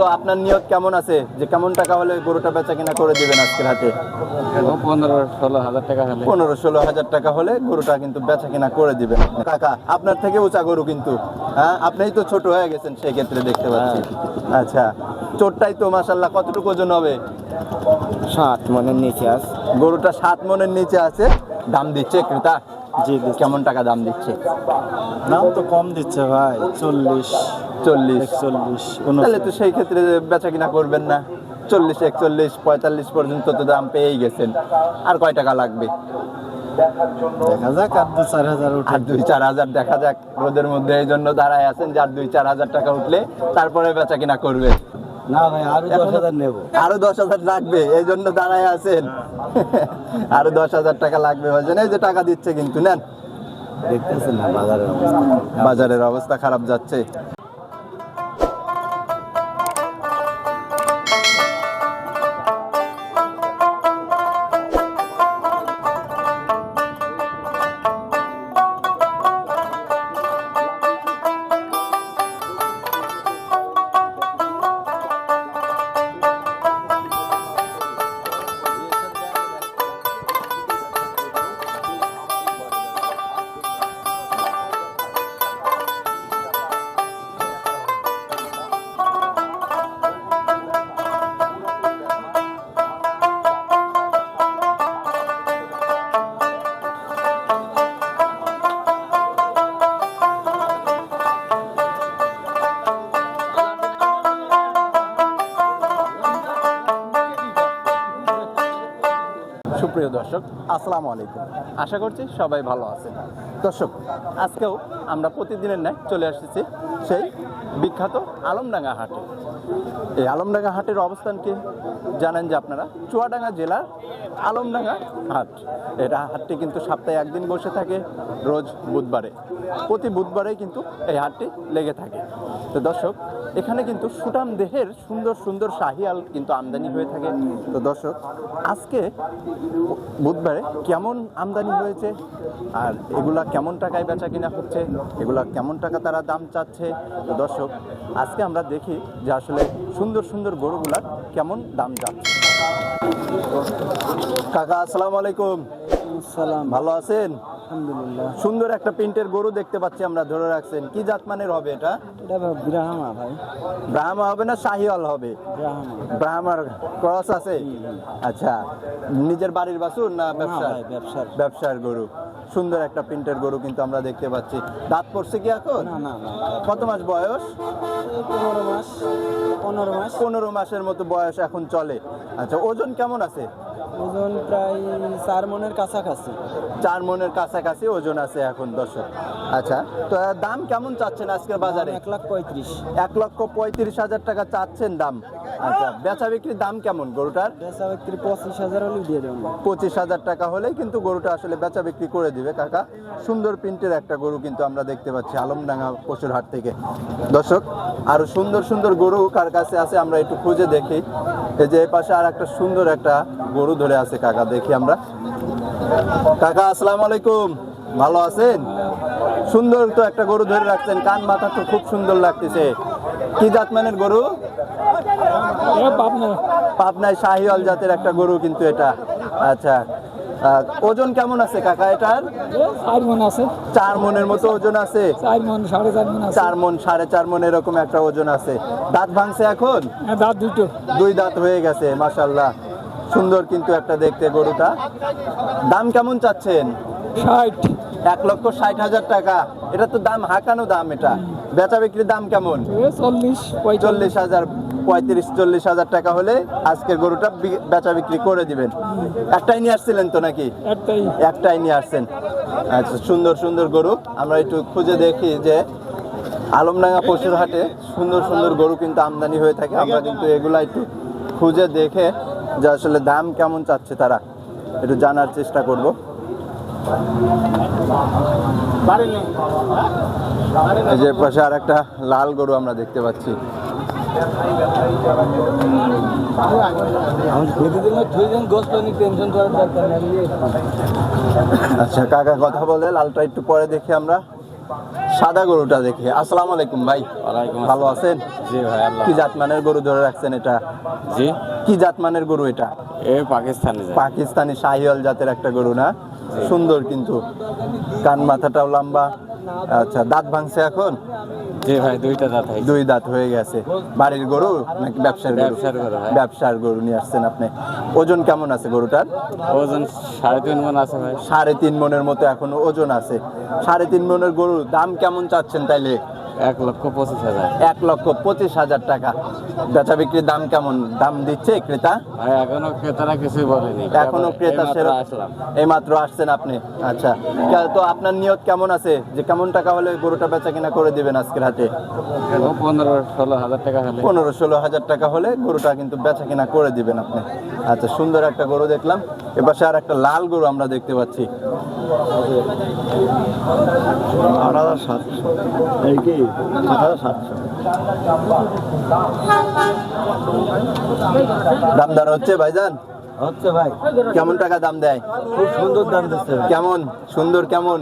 তো আপনার নিয়ত কেমন আছে? যে কেমন টাকা হলে গরুটা বেচা কিনা করে দিবেন আজকের হাতে পনেরো ষোলো হাজার টাকা হলে। পনেরো ষোলো হাজার টাকা হলে গরুটা কিন্তু বেচা কিনা করে দিবেন। কাকা আপনার থেকে উঁচা গরু কিন্তু। হ্যাঁ আপনিই তো ছোট হয়ে গেছেন সেই ক্ষেত্রে দেখতে পাচ্ছি। আচ্ছা চোরটাই তো মাসাল্লাহ কতটুকু ওজন হবে? সাত মনের নিচে আস গরুটা সাত মনের নিচে আছে। দাম দিচ্ছে ক্রেতা? জি কেমন টাকা দাম দিচ্ছে? দাম তো কম দিচ্ছে ভাই চল্লিশ। চল্লিশ তাহলে তো সেই ক্ষেত্রে বেচা কিনা করবেন না। চল্লিশ একচল্লিশ পঁয়তাল্লিশ পর্যন্ত তো দাম পেয়েই গেছেন। আর কয় টাকা লাগবে? দেখা যাক আর দু চার হাজার আর দুই চার হাজার দেখা যাক। রোদের মধ্যে এই জন্য দাঁড়ায় আছেন যার দুই চার হাজার টাকা উঠলে তারপরে বেচা কিনা করবে না ভাই আরও দশ হাজার নেব। আরও দশ হাজার লাগবে এই জন্য দাঁড়ায় আছেন। আরও দশ হাজার টাকা লাগবে বলছেন। এই যে টাকা দিচ্ছে কিন্তু নেন। দেখতেছেন না বাজারের অবস্থা। বাজারের অবস্থা খারাপ যাচ্ছে। দর্শক, আসসালামু আলাইকুম। আশা করছি সবাই ভালো আছেন। দর্শক, আজকেও আমরা প্রতিদিনের ন্যায় চলে এসেছি সেই বিখ্যাত আলমডাঙ্গা হাটে। এই আলমডাঙ্গা হাটের অবস্থান কি জানেন যে আপনারা? চুয়াডাঙ্গা জেলার আলমডাঙ্গা হাট। এটা হাটটি কিন্তু সপ্তাহে একদিন বসে থাকে, রোজ বুধবারে। প্রতি বুধবারেই কিন্তু এই হাটটি লেগে থাকে। তো দর্শক এখানে কিন্তু সুটাম দেহের সুন্দর সুন্দর শাহিয়াল কিন্তু আমদানি হয়ে থাকে। তো দর্শক, আজকে বুধবারে কেমন আমদানি হয়েছে? আর এগুলা কেমন টাকায় বেচা কিনা হচ্ছে? এগুলা কেমন টাকা তারা দাম চাচ্ছে? তো দর্শক, আজকে আমরা দেখি যে আসলে সুন্দর সুন্দর গরুগুলার কেমন দাম যাচ্ছে। কাকা, আসসালামু আলাইকুম। সালাম। ভালো আছেন? আলহামদুলিল্লাহ। সুন্দর একটা প্রিন্টের গরু দেখতে পাচ্ছি আমরা ধরে রাখছেন। কি জাতমানের হবে এটা? এটা ব্রাহ্মা ভাই। ব্রাহ্মা হবে না শাহিওয়াল হবে? ব্রাহ্মার ক্রস আছে? আচ্ছা নিজের বাড়ির বাসুর না ব্যবসা ব্যবসার। ব্যবসার। গরু। সুন্দর একটা প্রিন্টের গরু কিন্তু আমরা দেখতে পাচ্ছি। দাঁত পড়ছে কি এখন? কত মাস বয়স? পনেরো মাস পনেরো মাস। পনেরো মাসের মতো বয়স এখন চলে। আচ্ছা ওজন কেমন আছে? ওজন প্রায় চার মনের কাছাকাছি। চার মনের কাছাকাছি ওজন আছে এখন দর্শক। আচ্ছা তো দাম কেমন চাচ্ছেন আজকের বাজারে? এক লাখ পঁয়ত্রিশ। এক লক্ষ পঁয়ত্রিশ হাজার টাকা চাচ্ছেন দাম। আচ্ছা বেচা বিক্রির দাম কেমন গরুটার? বেচা বিক্রি পঁচিশ হাজার হলেও দিয়ে দেবেন পঁচিশ হাজার টাকা হলেই কিন্তু গরুটা আসলে বেচা বিক্রি করে দিবে কাকা। সুন্দর প্রিন্টের একটা গরু কিন্তু আমরা দেখতে পাচ্ছি আলমডাঙ্গা পশুর হাট থেকে। দর্শক আরও সুন্দর সুন্দর গরু কার কাছে আছে আমরা একটু খুঁজে দেখি। এই যে এই পাশে আর একটা সুন্দর একটা গরু ধরে আছে কাকা দেখি আমরা। কাকা আসসালামু আলাইকুম। ভালো আছেন? সুন্দর তো একটা গরু ধরে রাখছেন কান মাথা তো খুব সুন্দর লাগতেছে। কি জাতমানের গরু? পাবনায় শাহিওয়াল জাতের একটা গরু কিন্তু এটা। আচ্ছা ওজন কেমন আছে কাকা এটার? চার মন আছে। চার মনের মতো ওজন আছে? চার মন সাড়ে চার মন চার মন সাড়ে চার মন এরকম একটা ওজন আছে। দাঁত ভাঙছে এখন? হ্যাঁ, দাঁত দুটো। দুই দাঁত হয়ে গেছে মাশাল্লাহ সুন্দর কিন্তু একটা দেখতে গরুটা। দাম কেমন চাচ্ছেন? ষাট। এক লক্ষ ষাট হাজার টাকা। এটা তো দাম হাঁকানো দাম এটা। বেচা বিক্রির দাম কেমন? চল্লিশ চল্লিশ হাজার পঁয়ত্রিশ চল্লিশ হাজার টাকা হলে আজকের গরুটা বেচা বিক্রি করে দিবেন। একটাই নিয়ে আসছিলেন তো নাকি? একটাই। একটাই নিয়ে আসছেন। আচ্ছা সুন্দর সুন্দর গরু। আমরা একটু খুঁজে দেখি যে আলমডাঙ্গা পশুর হাটে সুন্দর সুন্দর গরু কিন্তু আমদানি হয়ে থাকে। আমরা কিন্তু এগুলা একটু খুঁজে দেখে যে আসলে দাম কেমন চাচ্ছে তারা, একটু জানার চেষ্টা করব। এই যে পাশে আর একটা লাল গরু আমরা দেখতে পাচ্ছি। আচ্ছা কাকা কথা বলে, লালটা একটু পরে দেখি আমরা। সাদা গরুটা দেখে। আসসালাম আলাইকুম ভাই। ওয়ালাইকুম ভালো আছেন? জি ভাই আল্লাহ কি জাতমানের গরু ধরে রাখছেন এটা? জি? কি জাতমানের গরু এটা? এ পাকিস্তানি পাকিস্তানি শাহিওয়াল জাতের একটা গরু না? সুন্দর কিন্তু। কান মাথাটাও লম্বা। আচ্ছা দাঁত ভাঙছে এখন? জি ভাই দুইটা দাঁত হয় দুই দাঁত হয়ে গেছে। বাড়ির গরু নাকি ব্যবসার গরু? ব্যবসার গরু, ভাই। ব্যবসার গরু নিয়ে আসছেন আপনি। ওজন কেমন আছে গরুটার? ওজন সাড়ে তিন মন আছে ভাই। সাড়ে তিন মনের মতো এখনও ওজন আছে। সাড়ে তিন মনের গরুর দাম কেমন চাচ্ছেন তাইলে? এক লক্ষ পঁচিশ হাজার। এক লক্ষ পঁচিশ হাজার টাকা। বেচা বিক্রির দাম কেমন? দাম দিচ্ছে ক্রেতা? এখনও ক্রেতারা কিছুই বলেনি। এখনও ক্রেতা আসলাম। এই মাত্র আসছেন আপনি? আচ্ছা। তো আপনার নিয়ত কেমন আছে? যে কেমন টাকা হলে গরুটা বেচা কিনা করে দিবেন আজকের ও পনেরো ষোলো হাজার টাকা হলে। পনেরো ষোলো হাজার টাকা হলে গরুটা কিন্তু বেচা কিনা করে দিবেন আপনি। আচ্ছা সুন্দর একটা গরু দেখলাম। এপাশে আর একটা লাল গরু আমরা দেখতে পাচ্ছি। দাম দর হচ্ছে ভাইজান? হচ্ছে ভাই। কেমন টাকা দাম দেয়? খুব সুন্দর দাম দিচ্ছে কেমন? সুন্দর কেমন?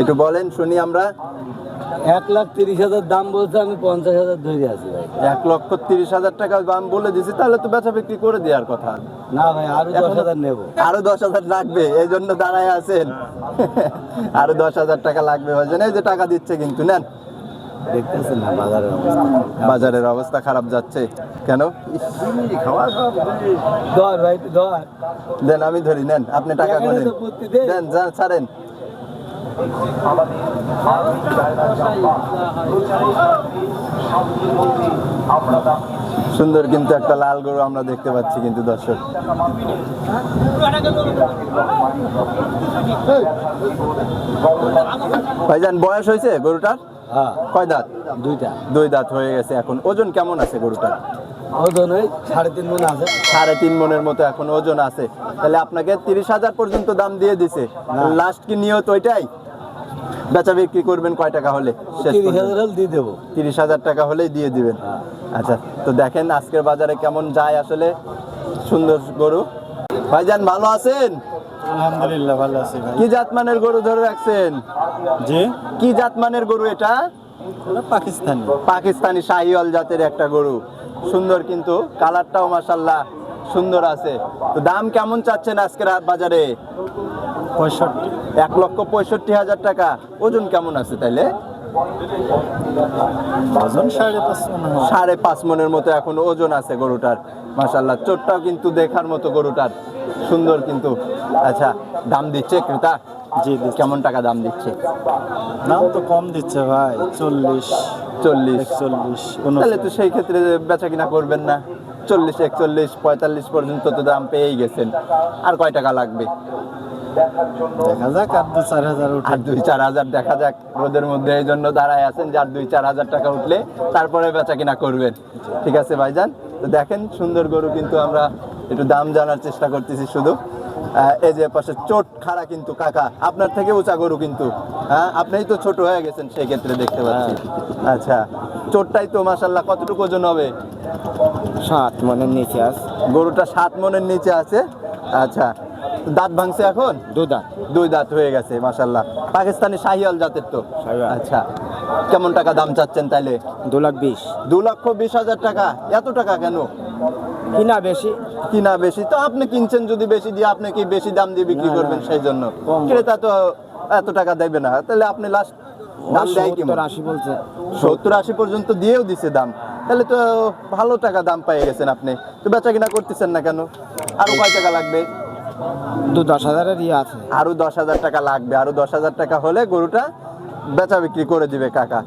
একটু বলেন শুনি আমরা। এক লাখ তিরিশ হাজার দাম বলছে আমি পঞ্চাশ হাজার ধরে আছি ভাই। এক লক্ষ তিরিশ হাজার টাকা দাম বলে দিছি তাহলে তো বেচা বিক্রি করে দেওয়ার কথা। না ভাই আরও দশ হাজার নেব। আরও দশ হাজার লাগবে এই জন্য দাঁড়ায় আছেন। আরও দশ হাজার টাকা লাগবে ভাইজান এই যে টাকা দিচ্ছে কিন্তু নেন। দেখতেছেন না বাজারের বাজারের অবস্থা খারাপ যাচ্ছে। কেন? ভাই দর দেন আমি ধরি নেন। আপনি টাকা সুন্দর কিন্তু একটা লাল গরু আমরা দেখতে পাচ্ছি কিন্তু দর্শক। ভাইজান বয়স হয়েছে গরুটার? হ্যাঁ। কয় দাঁত? দুইটা। দুই দাঁত হয়ে গেছে এখন। ওজন কেমন আছে গরুটার? ওজন ওই সাড়ে তিন মন আছে। সাড়ে তিন মনের মতো এখন ওজন আছে। তাহলে আপনাকে তিরিশ হাজার পর্যন্ত দাম দিয়ে দিছে। লাস্ট কি নিয়ত ওইটাই? বেচা বিক্রি করবেন কয় টাকা হলে? তিরিশ হাজার দিয়ে দেবো। তিরিশ হাজার টাকা হলেই দিয়ে দিবেন। আচ্ছা তো দেখেন আজকের বাজারে কেমন যায় আসলে? সুন্দর গরু। ভাইজান ভালো আছেন? আলহামদুলিল্লাহ ভালো আছি কি জাতমানের গরু ধরে রাখছেন? জি? কি জাতমানের গরু এটা? পাকিস্তানি। পাকিস্তানি শাহিওয়াল জাতের একটা গরু। সুন্দর কিন্তু কালারটাও মাসাল্লাহ সুন্দর আছে। তো দাম কেমন চাচ্ছেন আজকের বাজারে? পঁয়ষট্টি। এক লক্ষ পঁয়ষট্টি হাজার টাকা। ওজন কেমন আছে তাইলে? ওজন সাড়ে পাঁচ মন মনের মতো এখন ওজন আছে গরুটার। মাসাল্লাহ চোটটাও কিন্তু দেখার মতো গরুটার। সুন্দর কিন্তু। আচ্ছা দাম দিচ্ছে ক্রেতা? জি কেমন টাকা দাম দিচ্ছে? দাম তো কম দিচ্ছে ভাই চল্লিশ চল্লিশ। একচল্লিশ তাহলে তো সেই ক্ষেত্রে বেচা কিনা করবেন না। চল্লিশ একচল্লিশ পঁয়তাল্লিশ পর্যন্ত তো দাম পেয়েই গেছেন। আর কয় টাকা লাগবে? দেখা যাক আর দু চার হাজার উঠে। দুই চার হাজার দেখা যাক। রোদের মধ্যে এই জন্য দাঁড়ায় আছেন যার দুই চার হাজার টাকা উঠলে তারপরে বেচা কিনা করবেন। ঠিক আছে ভাইজান? তো দেখেন সুন্দর গরু কিন্তু আমরা একটু দাম জানার চেষ্টা করতেছি শুধু। এই যে পাশে চোট খাড়া কিন্তু কাকা আপনার থেকে উঁচা গরু কিন্তু। হ্যাঁ আপনিই তো ছোট হয়ে গেছেন সেই ক্ষেত্রে দেখতে পাচ্ছি। আচ্ছা চোটটাই তো মাসাল্লাহ কতটুকু ওজন হবে? সাত মনের নিচে আস গরুটা সাত মনের নিচে আছে। আচ্ছা দাঁত ভাঙছে এখন? দুদা দুই দাঁত হয়ে গেছে মাসাল্লাহ পাকিস্তানি শাহিয়াল জাতের তো? আচ্ছা কেমন টাকা দাম চাচ্ছেন তাইলে? দু লাখ বিশ। দু লক্ষ বিশ হাজার টাকা এত টাকা কেন? কিনা বেশি। কিনা বেশি তো আপনি কিনছেন যদি বেশি দিয়ে আপনি কি বেশি দাম দিয়ে বিক্রি করবেন সেই জন্য ক্রেতা তো এত টাকা দেবে না তাহলে আপনি লাস্ট দাম দেয় কি আশি বলছে। সত্তর আশি পর্যন্ত দিয়েও দিছে দাম। তাহলে তো ভালো টাকা দাম পেয়ে গেছেন আপনি। তো বেচা কিনা করতেছেন না কেন? আরও কয় টাকা লাগবে? দু দশ হাজারের ইয়ে আছে। আরও দশ হাজার টাকা লাগবে। আরও দশ হাজার টাকা হলে গরুটা বেচা বিক্রি করে দিবে কাকা।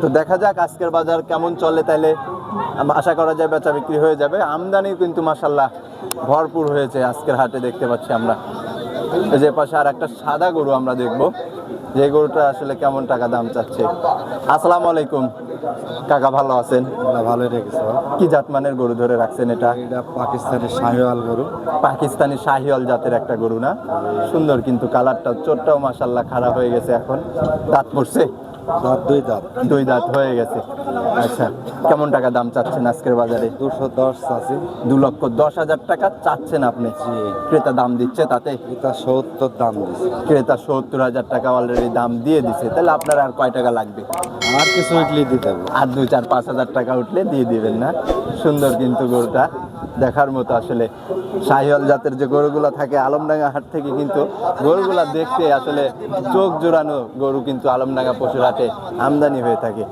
তো দেখা যাক আজকের বাজার কেমন চলে তাইলে আশা করা যায় বেচা বিক্রি হয়ে যাবে। আমদানি কিন্তু মাসাল্লাহ ভরপুর হয়েছে আজকের হাটে দেখতে পাচ্ছি আমরা। যে পাশে আর একটা সাদা গরু আমরা দেখব। যে গরুটা আসলে কেমন টাকা দাম চাচ্ছে। আসসালামু আলাইকুম। কাকা ভালো আছেন? ভালো রেখেছে কি জাত মানের গরু ধরে রাখছেন এটা? এটা পাকিস্তানের শাহিওয়াল গরু। পাকিস্তানি শাহিওয়াল জাতের একটা গরু না? সুন্দর কিন্তু কালারটা চোরটাও মাসাল্লাহ খারাপ হয়ে গেছে এখন। দাঁত পড়ছে? দাঁত দুই দাঁত। দুই দাঁত হয়ে গেছে। আচ্ছা কেমন টাকা দাম চাচ্ছেন আজকের বাজারে? দুশো দশ আছে দু লক্ষ দশ হাজার টাকা চাচ্ছেন আপনি। ক্রেতা দাম দিচ্ছে তাতে? এটা সত্তর দাম দিছে ক্রেতা সত্তর হাজার টাকা অলরেডি দাম দিয়ে দিছে। তাহলে আপনার আর কয় টাকা লাগবে? আর কিছু উঠলি দিতে হবে। আর দুই চার পাঁচ হাজার টাকা উঠলে দিয়ে দিবেন না। সুন্দর কিন্তু গরুটা। দেখার মতো আসলে শাহিওয়াল জাতের যে গরুগুলো থাকে আলমডাঙ্গা হাট থেকে কিন্তু গরুগুলা দেখতে আসলে চোখ জোড়ানো গরু কিন্তু আলমডাঙ্গা পশুর হাটে আমদানি হয়ে থাকে।